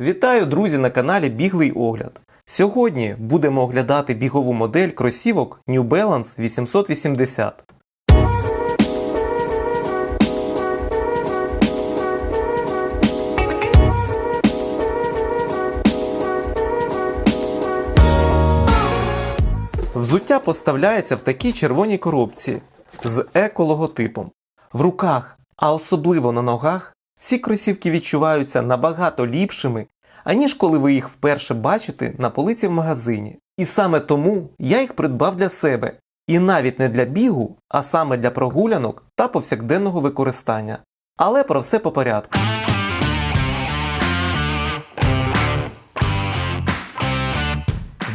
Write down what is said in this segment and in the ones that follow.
Вітаю, друзі, на каналі Біглий Огляд. Сьогодні будемо оглядати бігову модель кросівок New Balance 880. Взуття поставляється в такій червоній коробці з еко-логотипом. В руках, а особливо на ногах, ці кросівки відчуваються набагато ліпшими, аніж коли ви їх вперше бачите на полиці в магазині. І саме тому я їх придбав для себе. І навіть не для бігу, а саме для прогулянок та повсякденного використання. Але про все по порядку.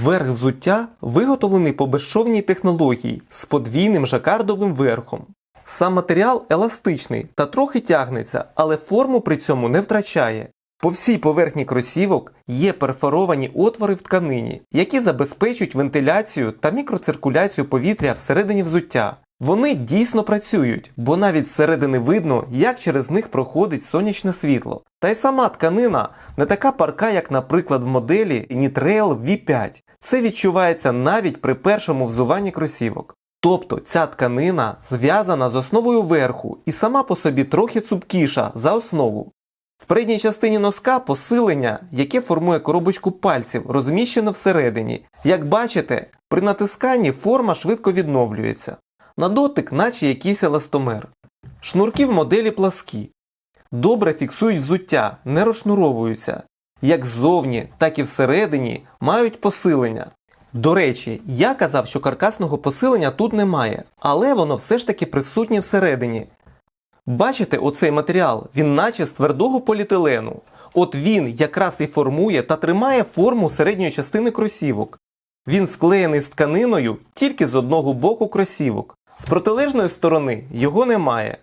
Верх взуття виготовлений по безшовній технології з подвійним жакардовим верхом. Сам матеріал еластичний та трохи тягнеться, але форму при цьому не втрачає. По всій поверхні кросівок є перфоровані отвори в тканині, які забезпечують вентиляцію та мікроциркуляцію повітря всередині взуття. Вони дійсно працюють, бо навіть зсередини видно, як через них проходить сонячне світло. Та й сама тканина не така парка, як, наприклад, в моделі Nitrail V5. Це відчувається навіть при першому взуванні кросівок. Тобто ця тканина зв'язана з основою верху і сама по собі трохи цупкіша за основу. В передній частині носка посилення, яке формує коробочку пальців, розміщено всередині. Як бачите, при натисканні форма швидко відновлюється. На дотик, наче якийсь еластомер. Шнурки в моделі пласкі. Добре фіксують взуття, не розшнуровуються. Як ззовні, так і всередині мають посилення. До речі, я казав, що каркасного посилення тут немає, але воно все ж таки присутнє всередині. Бачите оцей матеріал? Він наче з твердого поліетилену. От він якраз і формує та тримає форму середньої частини кросівок. Він склеєний з тканиною тільки з одного боку кросівок. З протилежної сторони його немає.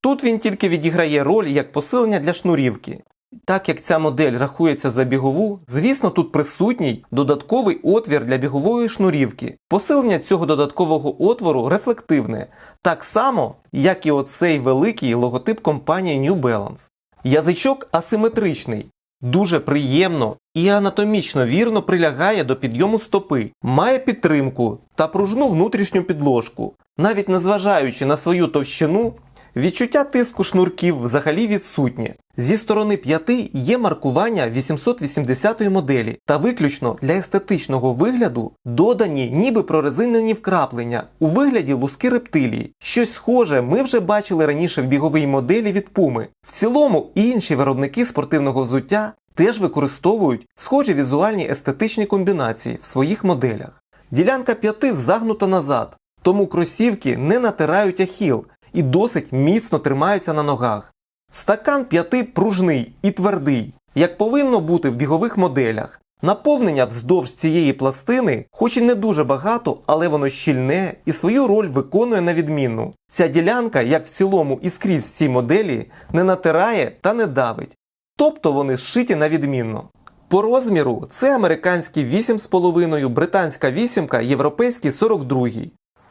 Тут він тільки відіграє роль як посилення для шнурівки. Так як ця модель рахується за бігову, звісно, тут присутній додатковий отвір для бігової шнурівки. Посилення цього додаткового отвору рефлективне, так само, як і оцей великий логотип компанії New Balance. Язичок асиметричний, дуже приємно і анатомічно вірно прилягає до підйому стопи, має підтримку та пружну внутрішню підложку. Навіть незважаючи на свою товщину, Відчуття тиску шнурків взагалі відсутнє. Зі сторони п'яти є маркування 880 моделі та виключно для естетичного вигляду додані ніби прорезинені вкраплення у вигляді луски рептилії. Щось схоже ми вже бачили раніше в біговій моделі від Пуми. В цілому інші виробники спортивного взуття теж використовують схожі візуальні естетичні комбінації в своїх моделях. Ділянка п'яти загнута назад, тому кросівки не натирають ахіл і досить міцно тримаються на ногах. Стакан п'яти пружний і твердий, як повинно бути в бігових моделях. Наповнення вздовж цієї пластини, хоч і не дуже багато, але воно щільне і свою роль виконує на відмінну. Ця ділянка, як в цілому і скрізь в цій моделі, не натирає та не давить. Тобто вони зшиті на відмінно. По розміру це американський 8,5, британська вісімка, європейський 42.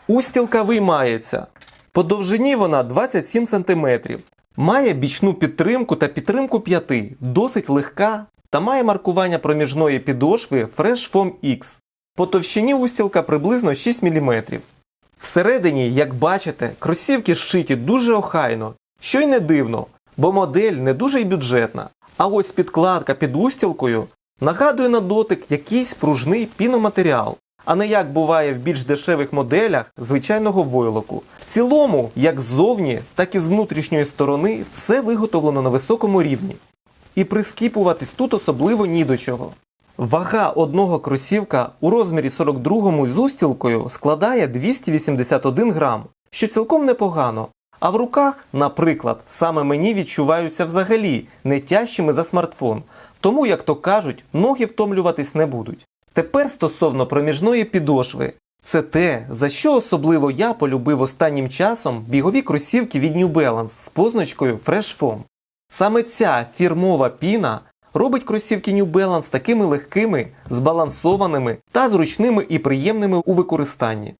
Устілка виймається. По довжині вона 27 см. Має бічну підтримку та підтримку п'яти, досить легка та має маркування проміжної підошви Fresh Foam X. По товщині устілка приблизно 6 мм. Всередині, як бачите, кросівки зшиті дуже охайно, що й не дивно, бо модель не дуже й бюджетна. А ось підкладка під устілкою нагадує на дотик якийсь пружний піноматеріал а не як буває в більш дешевих моделях звичайного войлоку. В цілому, як ззовні, так і з внутрішньої сторони, все виготовлено на високому рівні. І прискіпуватись тут особливо ні до чого. Вага одного кросівка у розмірі 42 з устілкою складає 281 грам, що цілком непогано. А в руках, наприклад, саме мені відчуваються взагалі не тяжчими за смартфон, тому, як то кажуть, ноги втомлюватись не будуть. Тепер стосовно проміжної підошви. Це те, за що особливо я полюбив останнім часом бігові кросівки від New Balance з позначкою Fresh Foam. Саме ця фірмова піна робить кросівки New Balance такими легкими, збалансованими та зручними і приємними у використанні.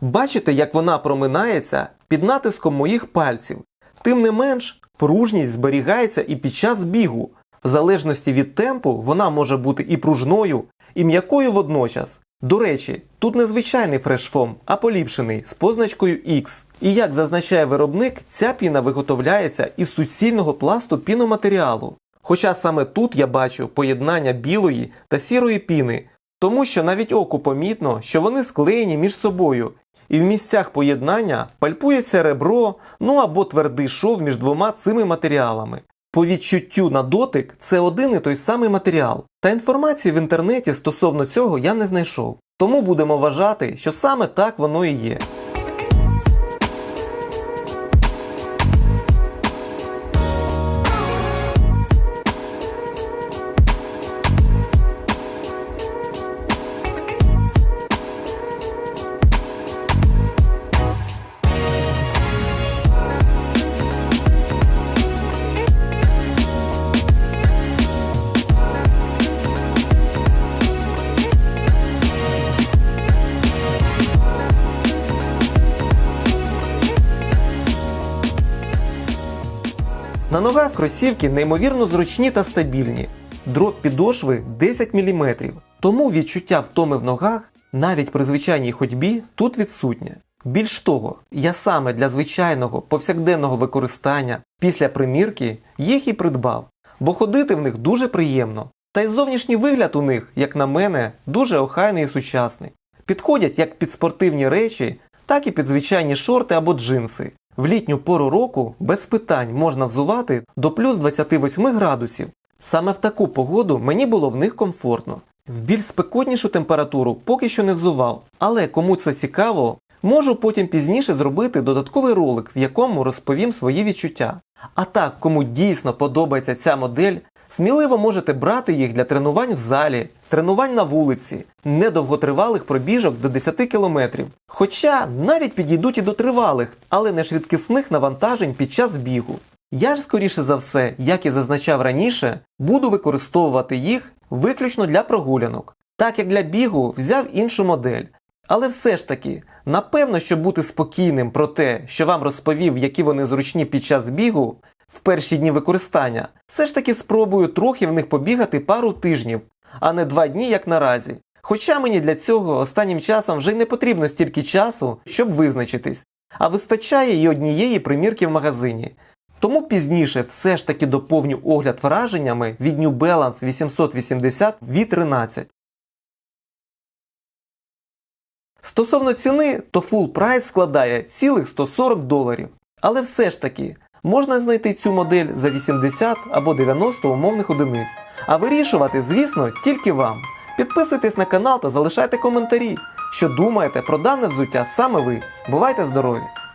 Бачите, як вона проминається під натиском моїх пальців. Тим не менш, пружність зберігається і під час бігу, В залежності від темпу вона може бути і пружною, і м'якою водночас. До речі, тут не звичайний фрешфом, а поліпшений з позначкою X. І як зазначає виробник, ця піна виготовляється із суцільного пласту піноматеріалу. Хоча саме тут я бачу поєднання білої та сірої піни, тому що навіть оку помітно, що вони склеєні між собою, і в місцях поєднання пальпується ребро, ну або твердий шов між двома цими матеріалами. По відчуттю на дотик це один і той самий матеріал, та інформації в інтернеті стосовно цього я не знайшов. Тому будемо вважати, що саме так воно і є. На ногах кросівки неймовірно зручні та стабільні. Дроп підошви 10 мм, тому відчуття втоми в ногах навіть при звичайній ходьбі тут відсутнє. Більш того, я саме для звичайного повсякденного використання після примірки їх і придбав, бо ходити в них дуже приємно. Та й зовнішній вигляд у них, як на мене, дуже охайний і сучасний. Підходять як під спортивні речі, так і під звичайні шорти або джинси. В літню пору року без питань можна взувати до плюс 28 градусів. Саме в таку погоду мені було в них комфортно. В більш спекотнішу температуру поки що не взував, але кому це цікаво, можу потім пізніше зробити додатковий ролик, в якому розповім свої відчуття. А так, кому дійсно подобається ця модель, сміливо можете брати їх для тренувань в залі, тренувань на вулиці, недовготривалих пробіжок до 10 км. Хоча навіть підійдуть і до тривалих, але не швидкісних навантажень під час бігу. Я ж, скоріше за все, як і зазначав раніше, буду використовувати їх виключно для прогулянок. Так як для бігу взяв іншу модель. Але все ж таки, напевно, щоб бути спокійним про те, що вам розповів, які вони зручні під час бігу, в перші дні використання, все ж таки спробую трохи в них побігати пару тижнів, а не два дні, як наразі. Хоча мені для цього останнім часом вже й не потрібно стільки часу, щоб визначитись, а вистачає і однієї примірки в магазині. Тому пізніше все ж таки доповню огляд враженнями від New Balance 880 V13. Стосовно ціни, то full прайс складає цілих 140 доларів. Але все ж таки, можна знайти цю модель за 80 або 90 умовних одиниць. А вирішувати, звісно, тільки вам. Підписуйтесь на канал та залишайте коментарі, що думаєте про дане взуття саме ви. Бувайте здорові!